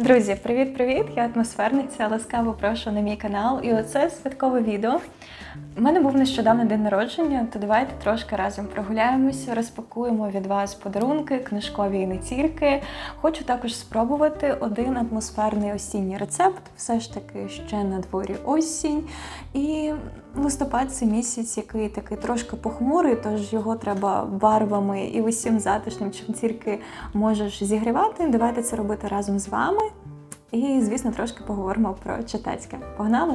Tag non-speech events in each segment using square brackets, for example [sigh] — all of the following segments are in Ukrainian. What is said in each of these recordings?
Друзі, привіт-привіт! Я атмосферниця. Ласкаво прошу на мій канал. І оце святкове відео. У мене був нещодавно день народження, то давайте трошки разом прогуляємося, розпакуємо від вас подарунки, книжкові і не тільки. Хочу також спробувати один атмосферний осінній рецепт. Все ж таки ще на дворі осінь. І листопад це місяць, який такий трошки похмурий, тож його треба барвами і усім затишним, чим тільки можеш зігрівати. Давайте це робити разом з вами. І, звісно, трошки поговоримо про читацьке. Погнали!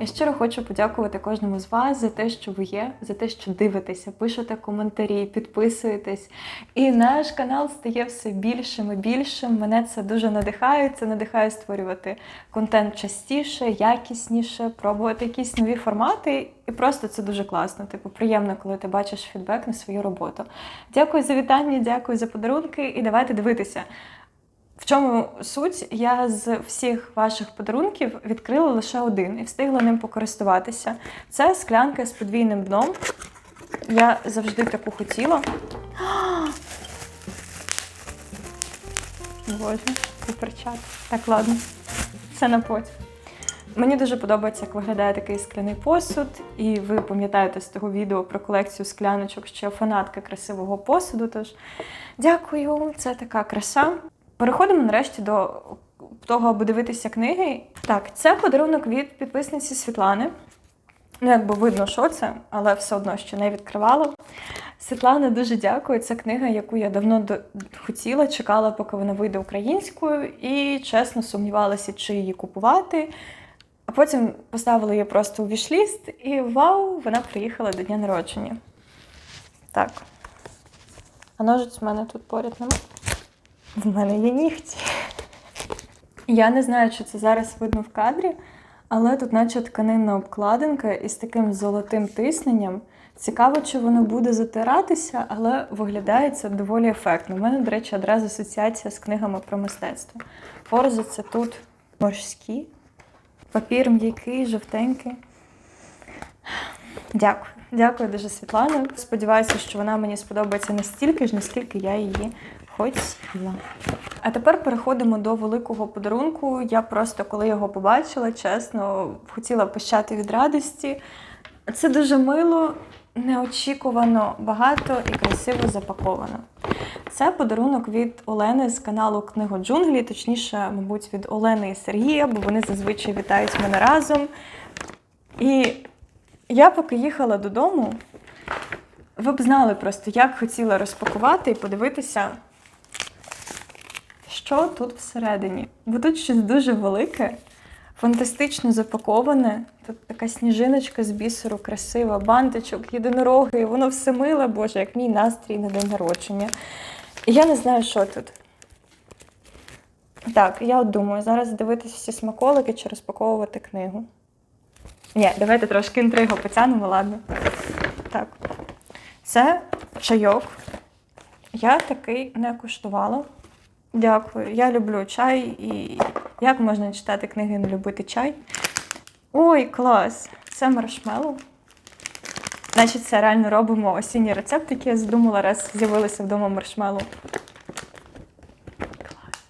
Я щиро хочу подякувати кожному з вас за те, що ви є, за те, що дивитеся, пишете коментарі, підписуєтесь. І наш канал стає все більшим і більшим. Мене це дуже надихає. Це надихає створювати контент частіше, якісніше, пробувати якісь нові формати. І просто це дуже класно. Типу, приємно, коли ти бачиш фідбек на свою роботу. Дякую за вітання, дякую за подарунки, і давайте дивитися. В чому суть? Я з всіх ваших подарунків відкрила лише один і встигла ним покористуватися. Це склянка з подвійним дном. Я завжди таку хотіла. [gasps] Боже, поперчати. Так, ладно. Це на потім. Мені дуже подобається, як виглядає такий скляний посуд, і ви пам'ятаєте з того відео про колекцію скляночок, що я фанатка красивого посуду. Тож дякую, це така краса. Переходимо нарешті до того, аби дивитися книги. Так, це подарунок від підписниці Світлани. Ну, якби видно, що це, але все одно ще не відкривала. Світлана, дуже дякую. Це книга, яку я давно хотіла, чекала, поки вона вийде українською, і чесно сумнівалася, чи її купувати. А потім поставила її просто у вішліст, і вау, вона приїхала до дня народження. Так. А ножиць в мене тут поряд немає. В мене є нігті. Я не знаю, чи це зараз видно в кадрі, але тут, наче тканинна обкладинка із таким золотим тисненням. Цікаво, чи воно буде затиратися, але виглядає це доволі ефектно. У мене, до речі, одразу асоціація з книгами про мистецтво. Форзи це тут морські, папір м'який, жовтенький. Дякую. Дякую дуже, Світлана. Сподіваюся, що вона мені сподобається настільки ж, наскільки я її хотіла. А тепер переходимо до великого подарунку. Я просто, коли його побачила, чесно, хотіла пищати від радості. Це дуже мило, неочікувано багато і красиво запаковано. Це подарунок від Олени з каналу Книго Джунглі, точніше, мабуть, від Олени і Сергія, бо вони зазвичай вітають мене разом. І я поки їхала додому, ви б знали просто, як хотіла розпакувати і подивитися, що тут всередині. Бо тут щось дуже велике, фантастично запаковане. Тут така сніжиночка з бісеру, красива, бантичок, єдинороги, і воно все миле, боже, як мій настрій на день народження. І я не знаю, що тут. Так, я от думаю, зараз дивитися всі смаколики чи розпаковувати книгу. Ні, давайте трошки інтригу потягнемо, ладно. Так. Це чайок. Я такий не куштувала. Дякую. Я люблю чай і як можна читати книги і не любити чай? Ой, клас! Це маршмеллоу. Значить, це реально робимо осінній рецепт, який я задумала, раз з'явилися вдома маршмеллоу. Клас.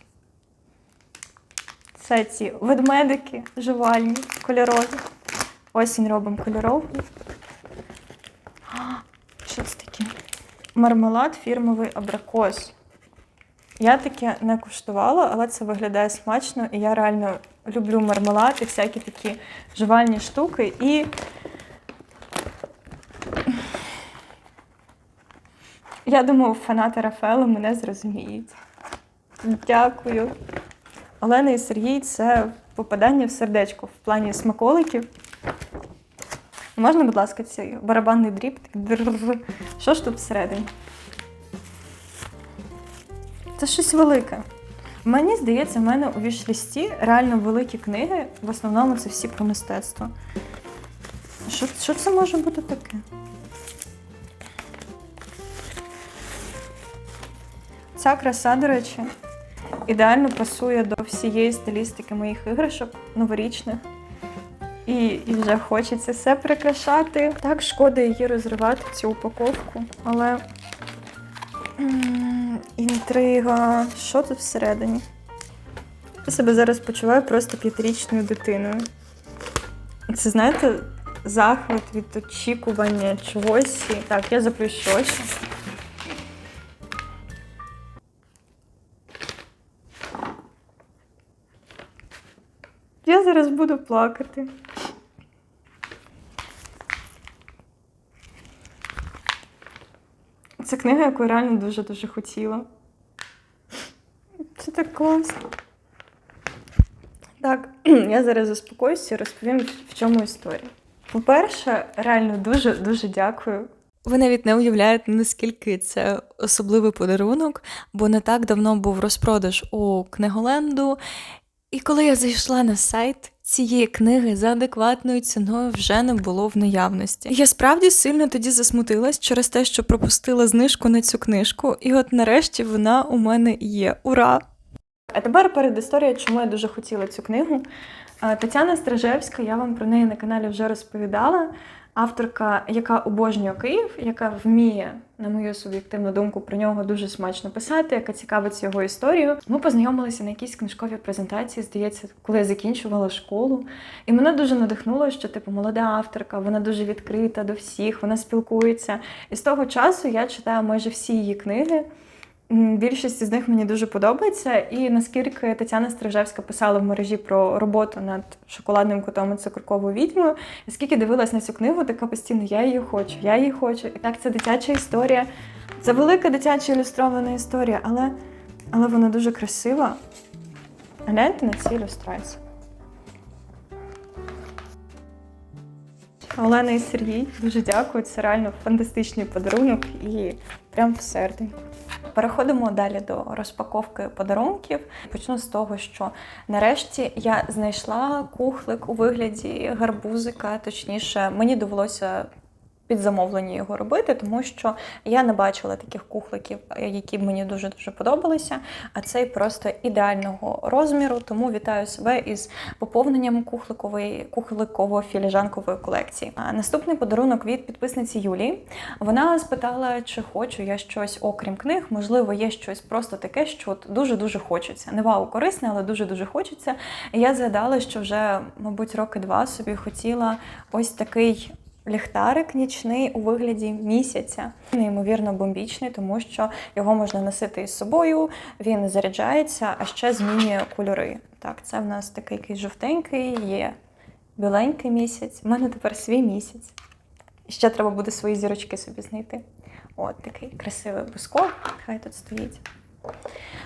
Це ці ведмедики жувальні, кольорові. Осінь робимо кольоровий. А, Що це таке? Мармелад фірмовий абрикос. Я таке не куштувала, але це виглядає смачно, і я реально люблю мармелад і всякі такі жувальні штуки. І я думаю, фанати Рафаела мене зрозуміють. Дякую. Олена і Сергій це попадання в сердечко в плані смаколиків. Можна, будь ласка, цей барабанний дріб? Що ж тут всередині? Це щось велике. Мені здається, в мене у вішлісті реально великі книги. В основному це всі про мистецтво. Що, що це може бути таке? Ця краса, до речі, ідеально пасує до всієї стилістики моїх іграшок новорічних. І, і вже хочеться все прикрашати. Так, шкода її розривати, цю упаковку, але Інтрига. Що тут всередині? Я себе зараз почуваю просто п'ятирічною дитиною. Це, знаєте, захват від очікування чогось. Так, я заплющу очі. Я зараз буду плакати. Це книга, яку я реально дуже-дуже хотіла. Це так класно. Так, [clears throat] я зараз заспокоюся і розповім, в чому історія. По-перше, реально дуже-дуже дякую. Ви навіть не уявляєте, наскільки це особливий подарунок, бо не так давно був розпродаж у книголенду. І коли я зайшла на сайт, цієї книги за адекватною ціною вже не було в наявності. Я справді сильно тоді засмутилась через те, що пропустила знижку на цю книжку, і от нарешті вона у мене є. Ура! А тепер перед історією, чому я дуже хотіла цю книгу. Е, Тетяна Стражевська, я вам про неї на каналі вже розповідала. Авторка, яка обожнює Київ, яка вміє, на мою суб'єктивну думку, про нього дуже смачно писати, яка цікавиться його історією. Ми познайомилися на якійсь книжковій презентації, здається, коли я закінчувала школу. І мене дуже надихнуло, що типу молода авторка, вона дуже відкрита до всіх, вона спілкується. І з того часу я читаю майже всі її книги. Більшість з них мені дуже подобається, і наскільки Тетяна Стрижевська писала в мережі про роботу над шоколадним котом і цукорковою відьмою, і скільки дивилась на цю книгу, така постійно я її хочу, я її хочу. І так, це дитяча історія. Це велика дитяча ілюстрована історія, але, але вона дуже красива. Гляньте на ці ілюстрації. Олена і Сергій, дуже дякую. Це реально фантастичний подарунок і прям в серденько. Переходимо далі до розпаковки подарунків. Почну з того, що нарешті я знайшла кухлик у вигляді гарбузика. Точніше, мені довелося під замовлення його робити, тому що я не бачила таких кухликів, які мені дуже дуже подобалися. А цей просто ідеального розміру. Тому вітаю себе із поповненням кухликової кухликово-філіжанкової колекції. А наступний подарунок від підписниці Юлії. Вона спитала, чи хочу я щось окрім книг. Можливо, є щось просто таке, що дуже-дуже хочеться. Не вау корисне, але дуже-дуже хочеться. І я згадала, що вже, мабуть, роки два собі хотіла ось такий. Ліхтарик нічний у вигляді місяця, неймовірно бомбічний, тому що його можна носити із собою, він заряджається, а ще змінює кольори. Так, це в нас такий якийсь жовтенький, є біленький місяць. У мене тепер свій місяць. Ще треба буде свої зірочки собі знайти. От такий красивий буско, хай тут стоїть.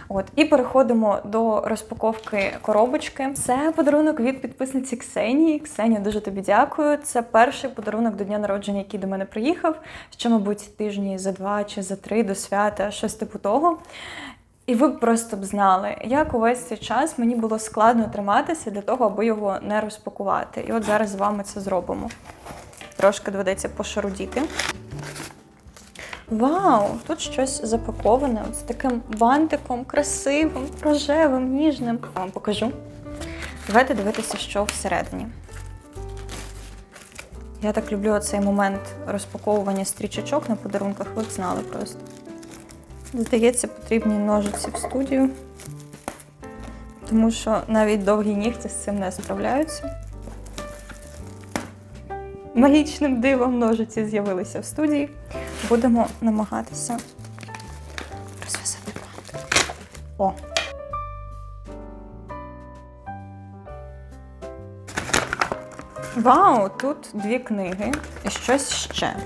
От, і переходимо до розпаковки коробочки. Це подарунок від підписниці Ксенії. Ксенія, дуже тобі дякую. Це перший подарунок до дня народження, який до мене приїхав. Ще, мабуть, тижні за два чи за три до свята, щось типу того. І ви б просто б знали, як увесь цей час мені було складно триматися для того, аби його не розпакувати. І от зараз з вами це зробимо. Трошки доведеться пошарудіти. Вау! Тут щось запаковане з таким бантиком красивим, рожевим, ніжним. Я вам покажу. Давайте дивитися, що всередині. Я так люблю цей момент розпаковування стрічечок на подарунках, ви б знали просто. Здається, потрібні ножиці в студію, тому що навіть довгі нігті з цим не справляються. Магічним дивом ножиці з'явилися в студії. Будемо намагатися розв'язати бантик. О! Вау! Тут дві книги і щось ще.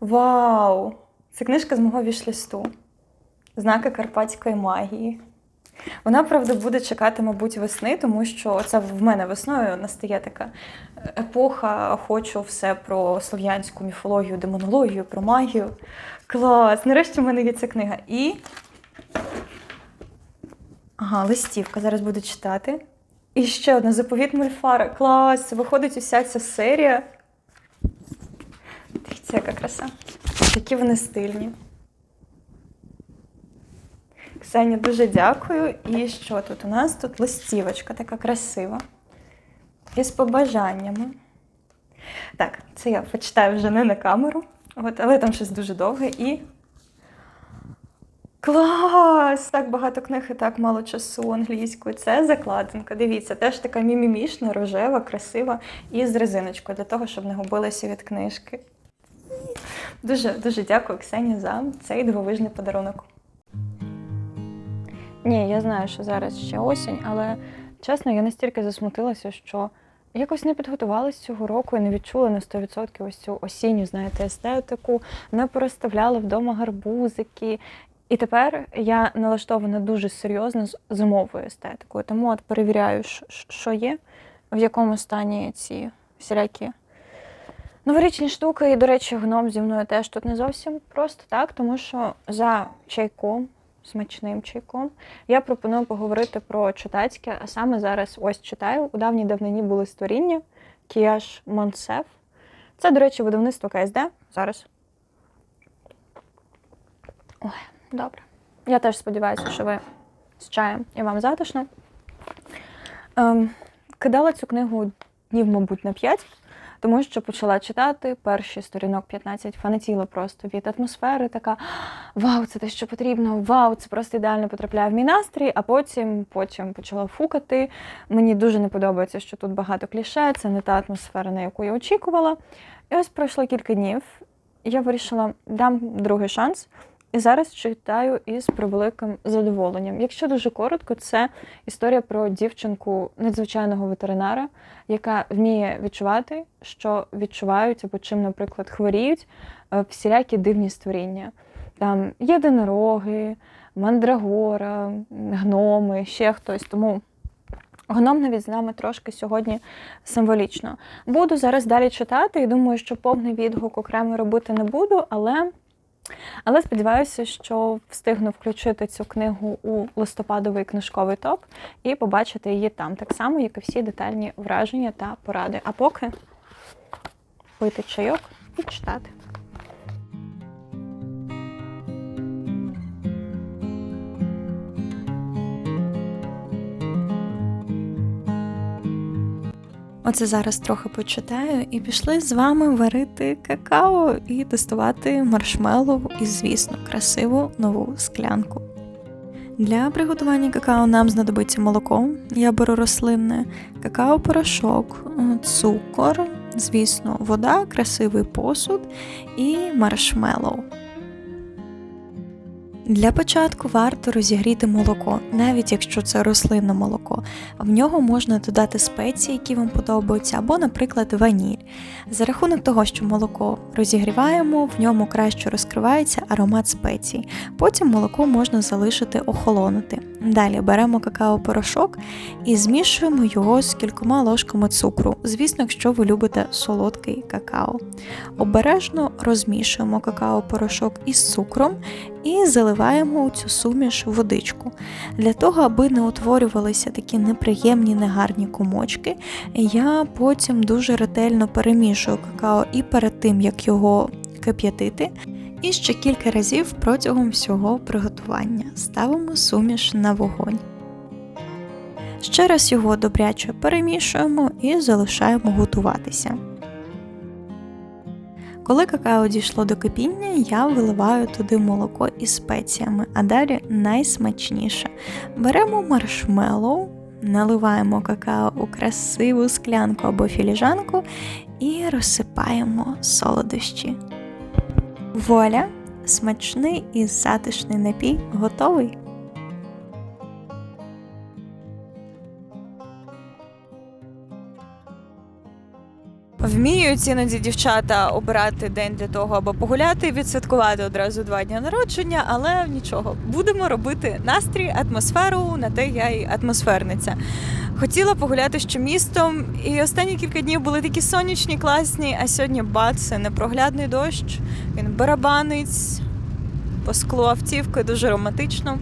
Вау! Це книжка з мого вішлісту. Знаки карпатської магії. Вона, правда, буде чекати, мабуть, весни, тому що це в мене весною настає така епоха. Хочу все про слов'янську міфологію, демонологію, про магію. Клас! Нарешті в мене є ця книга. І. Ага, листівка. Зараз буду читати. І ще одна заповіт Мольфара. Клас! Виходить уся ця серія. Дивіться, яка краса. Які вони стильні. Ксеня, дуже дякую. І що тут у нас? Тут листівочка така красива. Із побажаннями. Так, це я почитаю вже не на камеру, от, але там щось дуже довге і. Клас! Так багато книг і так мало часу англійською. Це закладинка. Дивіться, теж така мімімішна, рожева, красива і з резиночкою для того, щоб не губилася від книжки. Дуже дуже дякую, Ксені, за цей дивовижний подарунок. Ні, я знаю, що зараз ще осінь, але чесно, я настільки засмутилася, що якось не підготувалася цього року і не відчула на 100% ось цю осінню, знаєте, естетику, не порозставляла вдома гарбузики. І тепер я налаштована дуже серйозно з зимовою естетикою. Тому от перевіряю, що є, в якому стані ці всілякі новорічні штуки. І, до речі, гном зі мною теж тут не зовсім просто так, тому що за чайком, смачним чайком, я пропоную поговорити про читацьке, а саме зараз ось читаю. У давній давнині були створіння Кіяш Монсеф. Це, до речі, видавництво КСД. Зараз. Ой, добре. Я теж сподіваюся, що ви з чаєм і вам затишно. Ем, кидала цю книгу днів, мабуть, на 5, тому що почала читати перші сторінок 15, фанатіла просто від атмосфери, така вау, це те, що потрібно, вау, це просто ідеально потрапляє в мій настрій, а потім, потім почала фукати. Мені дуже не подобається, що тут багато кліше, це не та атмосфера, на яку я очікувала. І ось пройшло кілька днів, я вирішила, дам другий шанс. І зараз читаю із превеликим задоволенням. Якщо дуже коротко, це історія про дівчинку надзвичайного ветеринара, яка вміє відчувати, що відчувають або чим, наприклад, хворіють е, всілякі дивні створіння. Там єдинороги, мандрагора, гноми, ще хтось. Тому гном навіть з нами трошки сьогодні символічно. Буду зараз далі читати і думаю, що повний відгук окремо робити не буду, але. Але сподіваюся, що встигну включити цю книгу у листопадовий книжковий топ і побачити її там, так само, як і всі детальні враження та поради. А поки пити чайок і читати. Оце зараз трохи почитаю і пішли з вами варити какао і тестувати маршмеллоу і, звісно, красиву нову склянку. Для приготування какао нам знадобиться молоко, я беру рослинне, какао-порошок, цукор, звісно, вода, красивий посуд і маршмеллоу. Для початку варто розігріти молоко, навіть якщо це рослинне молоко. В нього можна додати спеції, які вам подобаються, або, наприклад, ваніль. За рахунок того, що молоко розігріваємо, в ньому краще розкривається аромат спецій. Потім молоко можна залишити охолонути. Далі беремо какао-порошок і змішуємо його з кількома ложками цукру, звісно, якщо ви любите солодкий какао. Обережно розмішуємо какао-порошок із цукром і заливаємо у цю суміш водичку. Для того, аби не утворювалися такі неприємні негарні комочки, я потім дуже ретельно перемішую какао і перед тим, як його кип'ятити. І ще кілька разів протягом всього приготування ставимо суміш на вогонь. Ще раз його добряче перемішуємо і залишаємо готуватися. Коли какао дійшло до кипіння, я виливаю туди молоко із спеціями, а далі найсмачніше. Беремо маршмеллоу, наливаємо какао у красиву склянку або філіжанку і розсипаємо солодощі. Вуаля! Смачний і затишний напій готовий. Вміють іноді дівчата обирати день для того, аби погуляти і відсвяткувати одразу два дні народження, але нічого, будемо робити настрій, атмосферу, на те я й атмосферниця. Хотіла погуляти ще містом, і останні кілька днів були такі сонячні, класні, а сьогодні бац, непроглядний дощ, він барабанить по склу автівки, дуже романтично.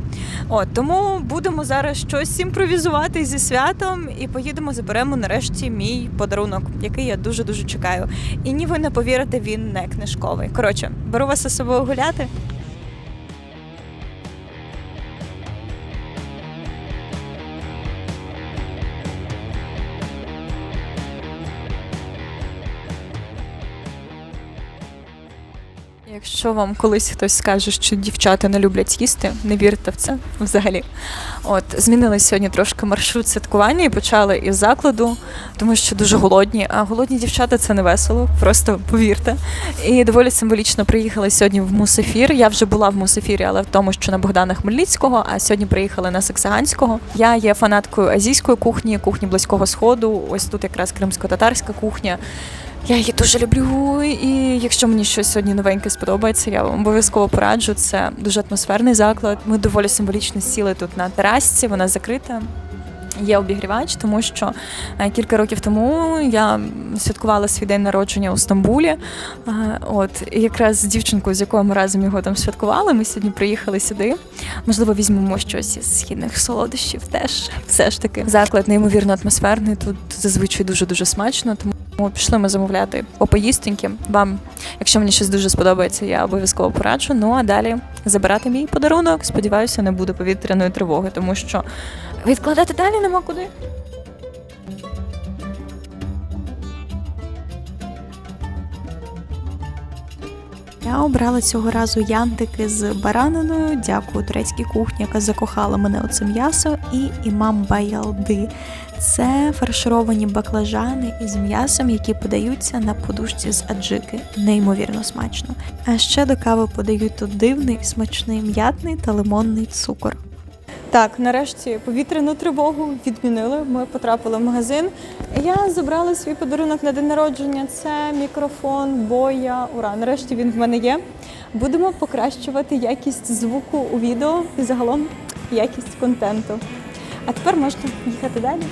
От тому будемо зараз щось імпровізувати зі святом і поїдемо, заберемо нарешті мій подарунок, який я дуже дуже чекаю. І ні, ви не повірите, він не книжковий. Коротше, беру вас із собою гуляти. Якщо вам колись хтось скаже, що дівчата не люблять їсти, не вірте в це взагалі. От змінили сьогодні трошки маршрут святкування і почали із закладу, тому що дуже голодні. А голодні дівчата це не весело, просто повірте. І доволі символічно приїхали сьогодні в Мусефір. Я вже була в Мусефірі, але в тому, що на Богдана Хмельницького. А сьогодні приїхали на Саксаганського. Я є фанаткою азійської кухні, кухні близького сходу. Ось тут якраз кримсько-татарська кухня. Я її дуже люблю, і якщо мені щось сьогодні новеньке сподобається, я вам обов'язково пораджу. Це дуже атмосферний заклад. Ми доволі символічно сіли тут на терасці, вона закрита. Є обігрівач, тому що е, кілька років тому я святкувала свій день народження у Стамбулі. Е, От і якраз з дівчинкою, з якою ми разом його там святкували, ми сьогодні приїхали сюди. Можливо, візьмемо щось із східних солодощів. Теж все ж таки заклад неймовірно атмосферний. Тут зазвичай дуже дуже смачно. Тому пішли ми замовляти по поїстеньки. Вам, якщо мені щось дуже сподобається, я обов'язково пораджу. Ну а далі забирати мій подарунок. Сподіваюся, не буде повітряної тривоги, тому що відкладати далі нема куди. Я обрала цього разу янтики з бараниною. Дякую турецькій кухні, яка закохала мене у це м'ясо, і імам Баялди. Це фаршировані баклажани із м'ясом, які подаються на подушці з аджики. Неймовірно смачно. А ще до кави подають тут дивний, смачний м'ятний та лимонний цукор. Так, нарешті повітряну тривогу відмінили. Ми потрапили в магазин. Я забрала свій подарунок на день народження. Це мікрофон Боя. Ура! Нарешті він в мене є. Будемо покращувати якість звуку у відео і загалом якість контенту. А тепер можна їхати далі.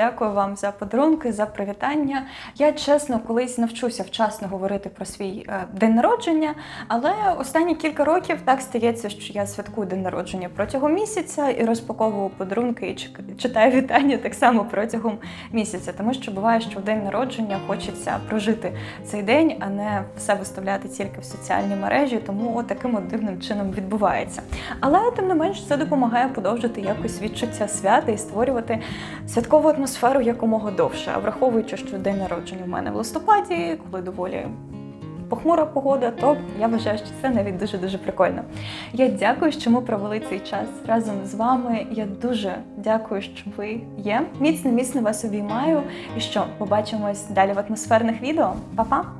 Дякую вам за подарунки, за привітання. Я чесно колись навчуся вчасно говорити про свій е, день народження, але останні кілька років так стається, що я святкую день народження протягом місяця і розпаковую подарунки і читаю вітання так само протягом місяця. Тому що буває, що в день народження хочеться прожити цей день, а не все виставляти тільки в соціальні мережі. Тому от таким от дивним чином відбувається. Але тим не менш це допомагає подовжити якось відчуття свята і створювати святкову атмосферу якомога довше. А враховуючи, що день народження в мене в листопаді, коли доволі похмура погода, то я вважаю, що це навіть дуже дуже прикольно. Я дякую, що ми провели цей час разом з вами. Я дуже дякую, що ви є. Міцно, міцно вас обіймаю. І що побачимось далі в атмосферних відео. Па-па!